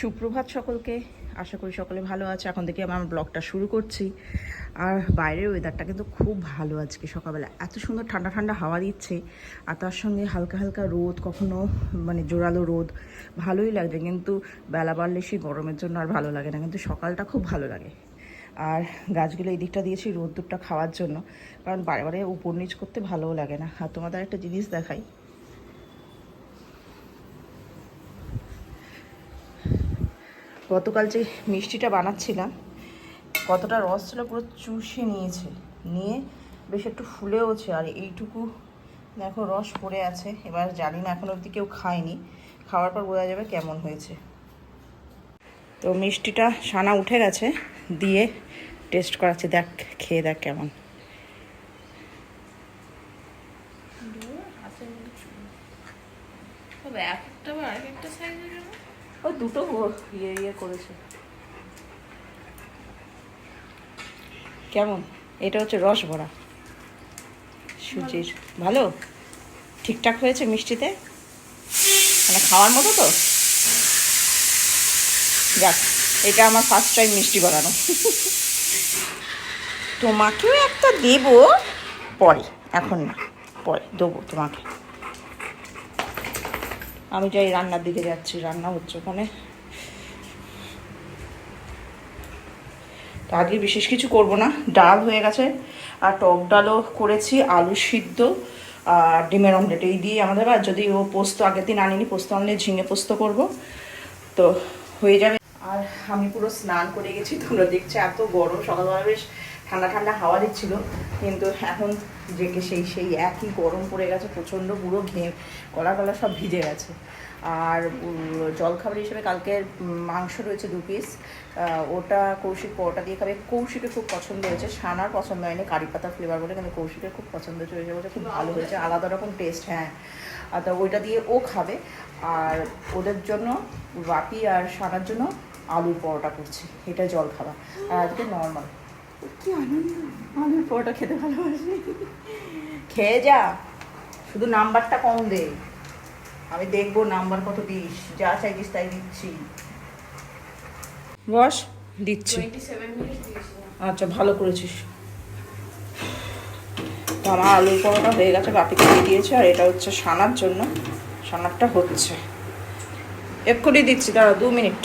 সুপ্রভাত সকলকে। আশা করি সকলে ভালো আছে। এখন থেকে আমার ব্লগটা শুরু করছি। আর বাইরের ওয়েদারটা কিন্তু খুব ভালো আজকে সকালবেলা। এত সুন্দর ঠান্ডা ঠান্ডা হাওয়া দিচ্ছে। আর তার সঙ্গে হালকা হালকা রোদ, কখনো মানে জোরালো রোদ। ভালোই লাগছে। কিন্তু বেলা বাড়লে সেই গরমের জন্য আর ভালো লাগে না। কিন্তু সকালটা খুব ভালো লাগে। আর গাছগুলো এই দিকটা দিয়েছি রোদ্দুরটা খাওয়ার জন্য। কারণ বারে বারে উপর নিচ করতে ভালোও লাগে না। আর তোমাদের একটা জিনিস দেখাই। গতকাল যে মিষ্টিটা বানাচ্ছিলাম, কতটা রস ছিল, পুরো চুষে নিয়েছে। নিয়ে বেশ একটু ফুলেওছে, আর এইটুকু দেখো রস পড়ে আছে। এবার জানি না, এখন অবধি কেউ খায়নি। খাওয়ার পর বোঝা যাবে কেমন হয়েছে। তো মিষ্টিটা সানা উঠে গেছে, দিয়ে টেস্ট করাচ্ছে। দেখ, খেয়ে দেখ কেমন। একটা ও দুটো ইয়ে ইয়ে করেছে। কেমন? এটা হচ্ছে রস ভরা। সুজির ভালো। ঠিকঠাক হয়েছে মিষ্টিতে? মানে খাওয়ার মতো তো? যাক এটা আমার ফার্স্ট টাইম মিষ্টি বানানো। তোমাকেও একটা দেব। পরে এখন না। পরে দেবো তোমাকে। আমি যাই রান্নার দিকে যাচ্ছি, রান্না হচ্ছে ওখানে। তো আজকে বিশেষ কিছু করব না, ডাল হয়ে গেছে, আর টক ডালও করেছি, আলু সিদ্ধ, আর ডিমের অমলেট, এই দিয়ে আমাদের আর যদি ও পোস্ত আগের দিন আনিনি, পোস্ত আনলে ঝিঙে পোস্ত করব। তো হয়ে যাবে। আর আমি পুরো স্নান করে গেছি, তোমরা দেখছ এত গরম, সকালবেলা বেশ ঠান্ডা ঠান্ডা হাওয়া দিচ্ছিল, কিন্তু এখন জেগে সেই সেই একই গরম পড়ে গেছে, প্রচণ্ড পুরো ঘে, গলা গলা সব ভিজে গেছে। আর জলখাবার হিসেবে কালকে মাংস রয়েছে দু পিস ওটা কৌশিক পরোটা দিয়ে খাবে। কৌশিকের খুব পছন্দ হয়েছে সানার পছন্দ হয়নি, কারি পাতা ফ্লেভার বলে, কিন্তু কৌশিকের খুব পছন্দ হয়েছে, ওই বলছে খুব ভালো হয়েছে, আলাদা রকম টেস্ট হ্যাঁ। আর তা ওইটা দিয়ে ও খাবে, আর ওদের জন্য বাপি আর সানার জন্য আলুর পরোটা করছি, এটা জল খাবার আর আজকে নর্মাল কি আনন্দ। আলুর পরোটা খেতে ভালোবাসি। খেয়ে যা। শুধু নাম্বারটা কম দে। আমি দেখব নাম্বার কত দিস। যা চাইছিস তাই দিচ্ছি। বস দিচ্ছি। আচ্ছা ভালো করেছিস। তো আমার আলুর পরোটা হয়ে গেছে বাপিকে দিয়ে দিয়েছে আর এটা হচ্ছে সানার জন্য। সানারটা হচ্ছে। এক্ষুনি দিচ্ছি দাঁড়া দু মিনিট।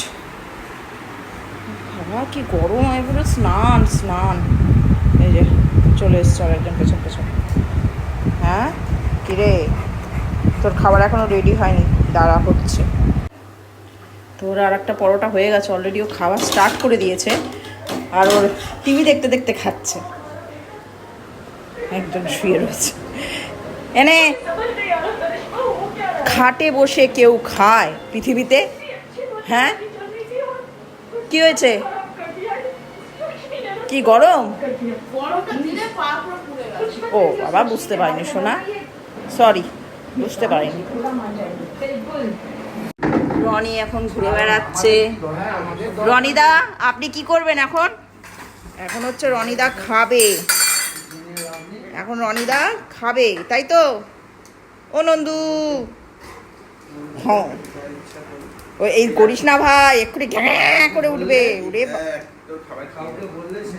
বাবা, কি গরম হয় পুরো স্নান স্নান। এই যে, চলে এসছে আর একজন পেছন পেছন। হ্যাঁ? কিরে? তোর খাবার এখনও রেডি হয়নি। দাঁড়া, হচ্ছে। তোর আর একটা পরোটা হয়ে গেছে অলরেডি ও খাওয়া স্টার্ট করে দিয়েছে। আর ওর টিভি দেখতে দেখতে খাচ্ছে। একজন শুয়ে রয়েছে। এনে, খাটে বসে কেউ খায় পৃথিবীতে? হ্যাঁ? কি হয়েছে? কি গরম? ও, বাবা, বুঝতে পারিনি শোনা সরি বুঝতে পারিনি। রনি এখন ঘুরে বেড়াচ্ছে। রনিদা, আপনি কি করবেন এখন? এখন হচ্ছে রনিদা খাবে। এখন রনিদা খাবে, তাই তো? ও, নন্দু। হ্যাঁ। ও এই করিস না ভাই, এক্ষুনি ঘ্যাঁ করে উঠবে। উঠে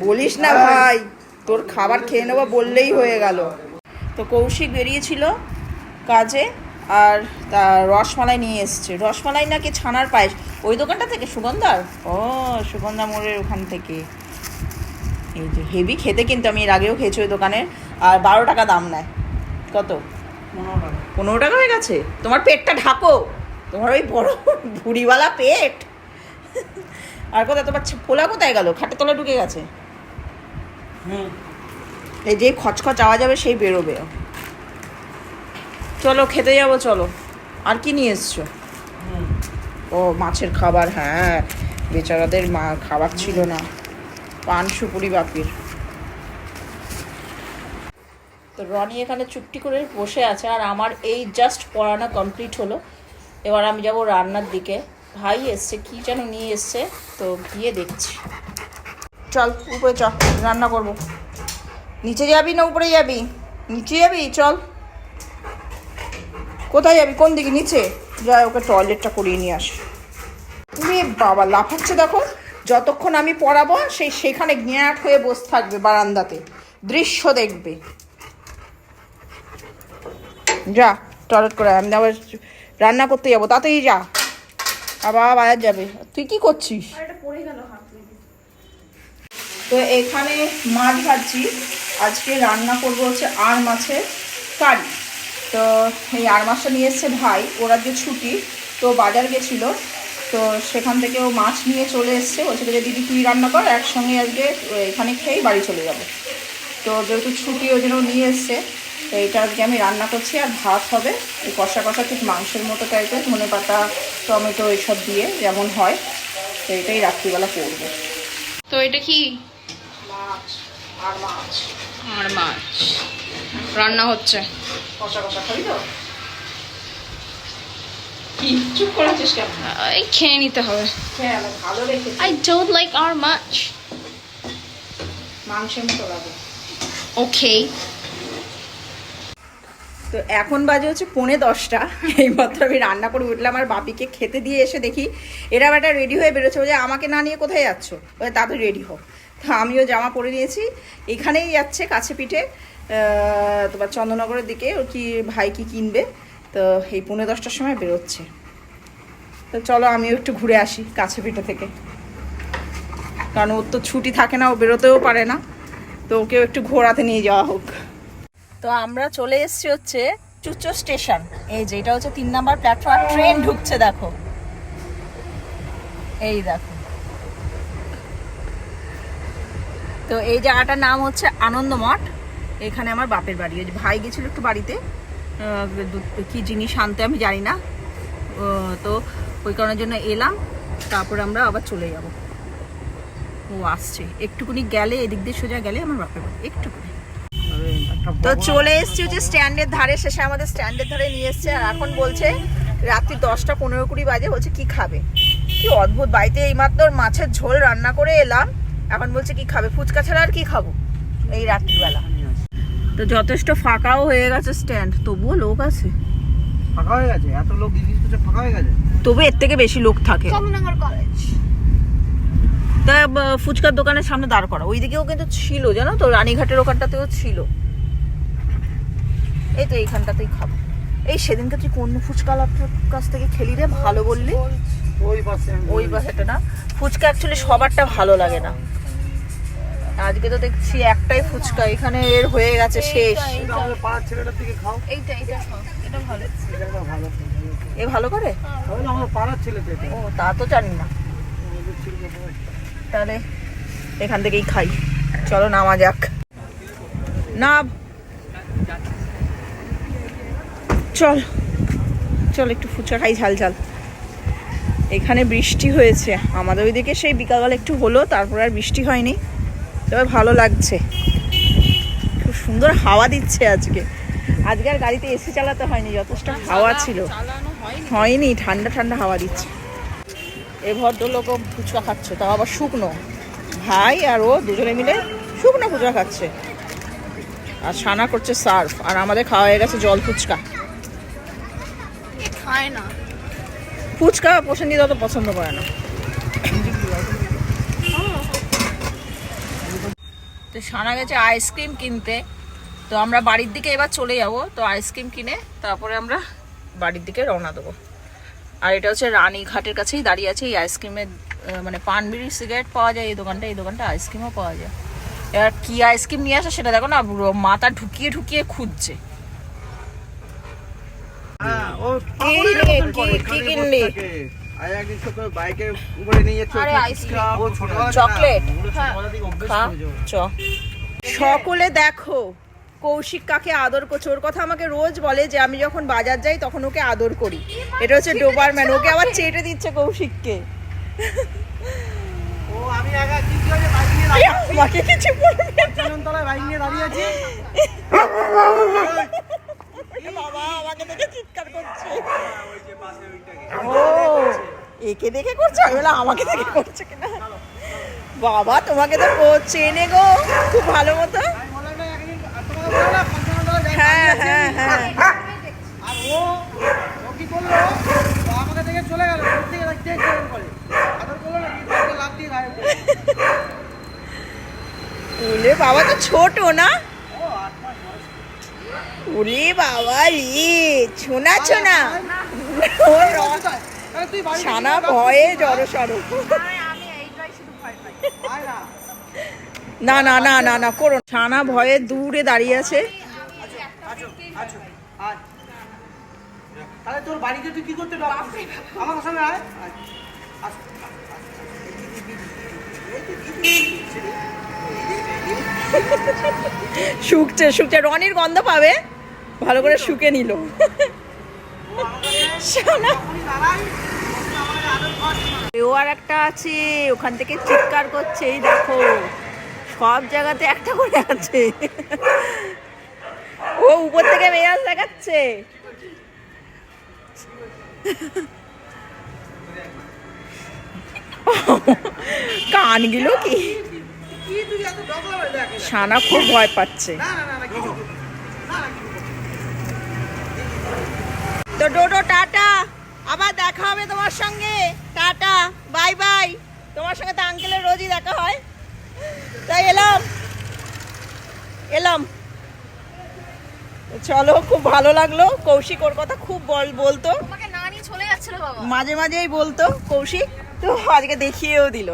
বলিস না ভাই, তোর খাবার খেয়ে নেব বললেই হয়ে গেল। তো কৌশিক বেরিয়েছিল কাজে আর তার রসমালাই নিয়ে এসছে। রসমালাই নাকি ছানার পায়েস? ওই দোকানটা থেকে, সুগন্ধার? ও, সুগন্ধা মোড়ের ওখান থেকে। এই যে, হেভি খেতে কিন্তু আমি এর আগেও খেয়েছি ওই দোকানের। আর বারো টাকা দাম নেয়। কত? পনেরো টাকা হয়ে গেছে? তোমার পেটটা ঢাকো। তোমার ওই বড় ভুড়িওয়ালা পেট? আর কোথায়? তোমার পোলা কোথায় গেল? খাটের তলা ঢুকে গেছে? এই যে খচখচ আওয়াজ যাবে সেই বেরোবে। চলো খেতে যাব চলো। আর কি নিয়ে এসছো? ও মাছের খাবার হ্যাঁ। বেচারাদের মা খাবার ছিল না। পান সুপুরি বাপির। তো রনি এখানে চুপটি করে বসে আছে আর আমার এই জাস্ট পড়ানো কমপ্লিট হলো। এবার আমি যাব রান্নার দিকে। ভাই এসছে, কি যেন নিয়ে এসছে, তো গিয়ে দেখছি। চল, উপরে চল রান্না করব। নিচে যাবি না উপরে যাবি? নিচে যাবি? চল। কোথায় যাবি? কোন দিকে? নিচে। যা ওকে টয়লেটটা করিয়ে নিয়ে আসি। তুমি বাবা, লাফাচ্ছে দেখো। যতক্ষণ আমি পড়াবো, সেই সেখানে জ্ঞাট হয়ে বসে থাকবে বারান্দাতে। দৃশ্য দেখবে। যা, টয়লেট করে আমি আবার রান্না করতে যাব তাতেই যা। আবার বাজার যাবে। তুই কি করছিস? তো এখানে মাছ ভাজছি। আজকে রান্না করব হচ্ছে আর মাছের কারি। তো এই আর মাছটা নিয়ে এসছে ভাই ওরা যে ছুটি তো বাজার গেছিল। তো সেখান থেকে ও মাছ নিয়ে চলে এসছে। বলছে যে দিদি তুই রান্না কর একসঙ্গে আজকে এখানে খেয়েই বাড়ি চলে যাব। তো যেহেতু ছুটি ওই জন্য নিয়ে এসছে। তো এইটা আজকে আমি রান্না করছি আর ভাত হবে। এই কষা কষা ঠিক মাংসের মতো টাইপের ধনে পাতা টমেটো এইসব দিয়ে যেমন হয় তো এটাই রাত্রিবেলা করব। তো এটা কি? আর মাছ। আর মাছ। রান্না হচ্ছে। কষা কষা খাবি তো? কি? চুপ করে আছিস কেন? এই খেয়ে নিতে হবে। হ্যাঁ আমি ভালো রেখেছি আই ডোন্ট লাইক আর মাছ। মাংসের মতো লাগে। ওকে তো এখন বাজে হচ্ছে পৌনে দশটা। এইমাত্র আমি রান্না করে উঠলাম আর বাপিকে খেতে দিয়ে এসে দেখি এরা একটা রেডি হয়ে বেরোচ্ছে। বলে আমাকে না নিয়ে কোথায় যাচ্ছ? বলে তাড়াতাড়ি রেডি হোক তো আমিও জামা পরে নিয়েছি। এখানেই যাচ্ছে কাছে পিঠে তোমার চন্দ্রনগরের দিকে। ওর কি, ভাই কি কিনবে? তো এই পৌনে দশটার সময় বেরোচ্ছে। তো চলো আমিও একটু ঘুরে আসি কাছে পিঠে থেকে। কারণ ওর তো ছুটি থাকে না, ও বেরোতেও পারে না। তো ওকেও একটু ঘোরাতে নিয়ে যাওয়া হোক। তো আমরা চলে এসছি হচ্ছে চুচো স্টেশন। এই যে, এটা হচ্ছে তিন নাম্বার প্ল্যাটফর্ম ট্রেন ঢুকছে, দেখো। এই দেখো। তো এই জায়গাটার নাম হচ্ছে আনন্দমঠ। এখানে আমার বাপের বাড়ি। ওই ভাই গেছিল একটু বাড়িতে। কি জিনিস আনতে আমি জানি না। তো ওই কারণের জন্য এলাম। তারপর আমরা আবার চলে যাব। ও, আসছে। একটুকুনি গেলে, এদিক দিয়ে সোজা গেলে আমার বাপের বাড়ি। একটুকুনি। তো চলে এসছি হচ্ছে স্ট্যান্ডের ধারে শেষে আমাদের স্ট্যান্ডের ধারে নিয়ে এসছে আর এখন বলছে রাত্রি দশটা পনেরো কুড়ি বাজে বলছে কি খাবে? কি অদ্ভুত বাড়িতে এইমাত্র মাছের ঝোল রান্না করে এলাম এখন বলছে কি খাবে? ফুচকা ছাড়া আর কি খাব? এই রাত্রিবেলা। তো যথেষ্ট ফাঁকাও হয়ে গেছে স্ট্যান্ড তবুও লোক আছে। ফাঁকা হয়ে গেছে? এত লোক ফাঁকা হয়ে গেছে? তবু এর থেকে বেশি লোক থাকে। কলেজ তা ফুচকার দোকানের সামনে দাঁড় করা ওইদিকেও কিন্তু ছিল জানো তো? রানীঘাটের ওখানটাতেও ছিল। এই তো এইখানটাতেই খাব। এই সেদিনকে তুই কোন ফুচকালার কাছ থেকে খেলি রে? ভালো বললি। ওই পাশে ওই বাসাটা না। ফুচকা অ্যাকচুয়ালি সবারটা ভালো লাগে না। আজকে তো দেখছি একটাই ফুচকা এখানে এর হয়ে গেছে শেষ। খাও। এইটা এটা খাও, এটা ভালো। এটা ভালো। এ ভালো করে? তাহলে আমাদের পাড়ার ছেলে তো ও তা তো জানি না। তাহলে এখান থেকেই খাই। চলো নামা যাক। না চল। চল একটু ফুচকা খাই ঝাল ঝাল। এখানে বৃষ্টি হয়েছে। আমাদের ওইদিকে সেই বিকালবেলা একটু হলো তারপর আর বৃষ্টি হয়নি। তবে ভালো লাগছে। খুব সুন্দর হাওয়া দিচ্ছে আজকে। আজকে আর গাড়িতে এসি চালাতে হয়নি যথেষ্ট হাওয়া ছিল। হয়নি ঠান্ডা ঠান্ডা হাওয়া দিচ্ছে। এ ভদ্রলোকও ফুচকা খাচ্ছে তাও আবার শুকনো। ভাই আর ও দুজনে মিলে শুকনো ফুচকা খাচ্ছে। আর সানা করছে সার্ফ আর আমাদের খাওয়া হয়ে গেছে জল ফুচকা। খায় না। ফুচকা প্রসেনজিৎ অত পছন্দ করে না। তো সানা গেছে আইসক্রিম কিনতে। তো আমরা বাড়ির দিকে এবার চলে যাব। তো আইসক্রিম কিনে তারপরে আমরা বাড়ির দিকে রওনা দেবো। আর এটা হচ্ছে রানীঘাটের কাছেই দাঁড়িয়ে আছে এই আইসক্রিমের মানে পান বিড়ি সিগারেট পাওয়া যায় এই দোকানটা এই দোকানটা আইসক্রিমও পাওয়া যায়। এবার কি আইসক্রিম নিয়ে আসে সেটা দেখো না মাথা ঢুকিয়ে ঢুকিয়ে খুঁজছে। সকলে দেখো কৌশিক কাকে আদর করছে। ওর কথা আমাকে রোজ বলে যে আমি যখন বাজার যাই তখন ওকে আদর করি। এটা হচ্ছে ডোবারম্যান। ওকে আবার চেটে দিচ্ছে কৌশিককে। আমাকে কিছু বলবে তলায় বাইক নিয়ে দাঁড়িয়ে আছি। বাবা, আমাকে দেখে চিৎকার করছে। একে দেখে করছে? আমি বললাম, আমাকে দেখে করছে কিনা? বাবা, তোমাকে তো চেনে গো, খুব ভালো মতো। হ্যাঁ হ্যাঁ হ্যাঁ। আর ও ও কি করল চলে না বাবা তো ছোট না? ওরে বাবা রে ছোনা ছোনা ছানা ভয়ে জড় সড়ো আমি এইটাই শুধু ভয় পাই আয় না না না না না করো। ছানা ভয়ে দূরে দাঁড়িয়ে আছে তাহলে তোর বাড়িতে তুই কি করতে আমার সঙ্গে আয় আয়। শুকছে শুকছে রনির গন্ধ পাবে ভালো করে শুকে নিল। ও আর একটা আছে, ওখান থেকে চিৎকার করছে, এই দেখো, সব জায়গাতে একটা করে আছে। ও উপর থেকে মেয়াজ দেখাচ্ছে। কানগুলো কি? সানা খুব ভয় পাচ্ছে না না না না কিছু করব না। না না কিছু করব না। তো ডোডো টাটা। আবার দেখা হবে তোমার সঙ্গে। Tata bye bye. তোমার সঙ্গে তো আঙ্কেলের রোজই দেখা হয়। তাই এলাম। এলাম। চলো খুব ভালো লাগল। কৌশিক ওর কথা খুব বল বলতো। মাঝে মাঝেই বলতো কৌশিক। তো আজকে দেখিয়েও দিল।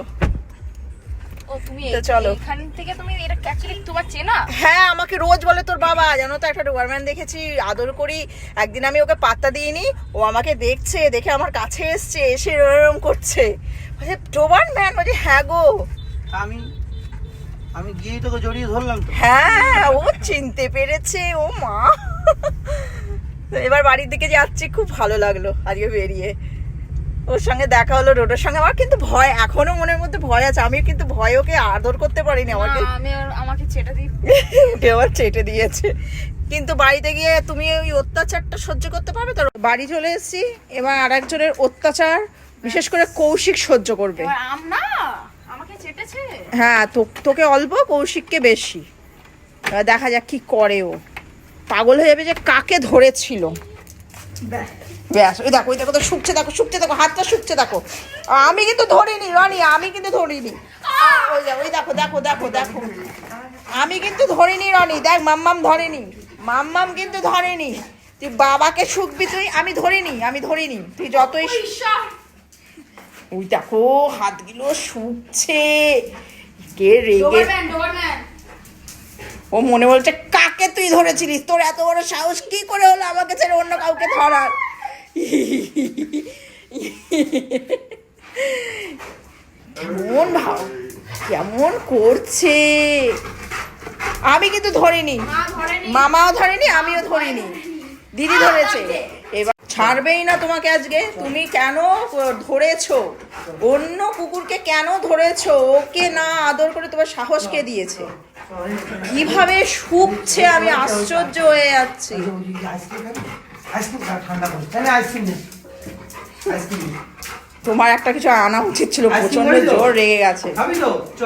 ও তুমি চলো। এখান থেকে তুমি এটা অ্যাকচুয়ালি তোমার চেনা? হ্যাঁ আমাকে রোজ বলে তোর বাবা জানো তো একটা ডোবারম্যান দেখেছি আদর করি একদিন আমি ওকে পাত্তা দিইনি ও আমাকে দেখছে দেখে আমার কাছে এসছে এসে এরম করছে। বলছে ডোবারম্যান? বলছে হ্যাঁ গো। আমি আমি গিয়েই তোকে জড়িয়ে ধরলাম তো। হ্যাঁ ও চিনতে পেরেছে ও মা। এবার বাড়ির দিকে যাচ্ছি খুব ভালো লাগল আজকে বেরিয়ে। ওর সঙ্গে দেখা হলো রোডোর সঙ্গে। আমার কিন্তু ভয় এখনও মনের মধ্যে ভয় আছে। আমি কিন্তু ভয় ওকে আদর করতে পারিনি আমাকে। আমি আমাকে চেটা দিই। ওকে আবার চেটে দিয়েছে। কিন্তু বাড়িতে গিয়ে তুমি ওই অত্যাচারটা সহ্য করতে পারবে? তো বাড়ি চলে এসেছি এবার আর একজনের অত্যাচার বিশেষ করে কৌশিক সহ্য করবে। আমাকে চেটেছে হ্যাঁ তো তোকে অল্প কৌশিককে বেশি। এবার দেখা যাক কি করে ও। পাগল হয়ে যাবে যে কাকে ধরেছিল। ব্যাস। ওই দেখো ওই দেখো তো শুকছে দেখো শুকছে দেখো হাতটা শুকছে দেখো। আমি কিন্তু ধরিনি রনি আমি কিন্তু ধরিনি। ওই দেখো ওই দেখো দেখো দেখো দেখো। আমি কিন্তু ধরিনি রনি দেখ মাম্মাম ধরেনি। মাম্মাম কিন্তু ধরেনি। তুই বাবাকে শুকবি তুই আমি ধরিনি আমি ধরিনি। তুই যতই ওই দেখো হাতগুলো শুকছে। কে রেগে ও মনে বলছে কাকে তুই ধরেছিলিস? তোর এত বড় সাহস কি করে হলো আমাকে ছেড়ে অন্য কাউকে ধরার? কেমন ভাব কেমন করছে? আমি কিন্তু ধরিনি। মামাও ধরেনি আমিও ধরিনি। দিদি ধরেছে। এবার ছাড়বেই না তোমাকে আজকে। তুমি কেন ধরেছো? অন্য কুকুরকে কেন ধরেছো? ওকে না আদর করে তোমার সাহস কে দিয়েছে? কীভাবে শুকছে? আমি আশ্চর্য হয়ে যাচ্ছি। আইসক্রিম ঠান্ডা করে তাহলে আইসক্রিম দে। আইসক্রিম তোমার একটা কিছু আনা উচিত ছিল প্রচণ্ড? জোর রেগে গেছে। তো? চ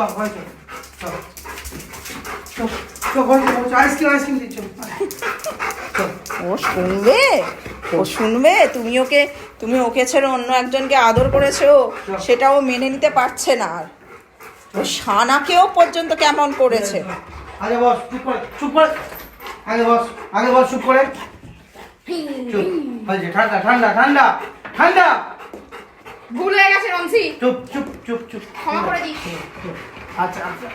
ও শুনবে? ও শুনবে? তুমি ওকে তুমি ওকে ছেড়ে অন্য একজনকে আদর করেছ? সেটা ও মেনে নিতে পারছে না আর। ও সানাকেও পর্যন্ত কেমন করেছে? আগে বস চুপ করে চুপ করে। আগে বস আগে বস চুপ করে। চুপ। হয়েছে ঠান্ডা ঠান্ডা ঠান্ডা ঠান্ডা! ভুল হয়ে গেছে রমসি চুপ চুপ চুপ চুপ। ক্ষমা করে আচ্ছা আচ্ছা।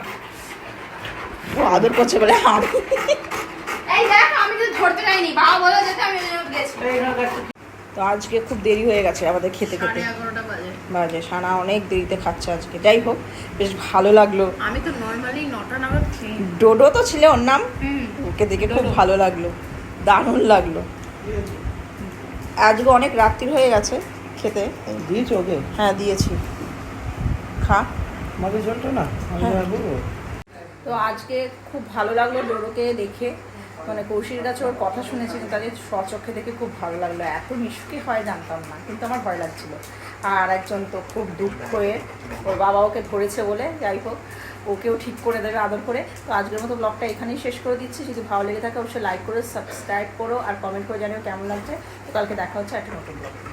ও আদর করছে বলে আমি এই দেখ আমি তো ধরতে যাইনি। বাবা বলে যেতে আমি। তো আজকে খুব দেরি হয়ে গেছে আমাদের খেতে খেতে। বাজে। বাজে সানা অনেক দেরিতে খাচ্ছে আজকে। যাই হোক বেশ ভালো লাগল। আমি তো নর্মালি নটা নাগাদ ডোডো তো ছিল ওর নাম। হুম। ওকে দেখে খুব ভালো লাগল। দারুণ লাগল। আজকে অনেক রাত্রির হয়ে গেছে খেতে। দিয়েছ ওকে? হ্যাঁ দিয়েছি। খা। মাকে জলটা না? হ্যাঁ। তো আজকে খুব ভালো লাগল ডোডোকে দেখে। মানে কৌশির কাছে ওর কথা শুনেছি তাকে স্বচক্ষে দেখে খুব ভালো লাগল। এত মিশুকি হয় জানতাম না কিন্তু আমার ভয় লাগছিল। আর একজন তো খুব দুঃখ হয়ে ওর বাবা ওকে ধরেছে বলে যাই হোক। ওকেও ঠিক করে দেবে আদর করে। তো আজকের মতো ব্লগটা এখানেই শেষ করে দিচ্ছি। যদি ভালো লেগে থাকে, অবশ্যই লাইক করো সাবস্ক্রাইব করো, আর কমেন্ট করে জানিও কেমন লাগছে। তো কালকে দেখা হচ্ছে একটা নতুন ব্লগ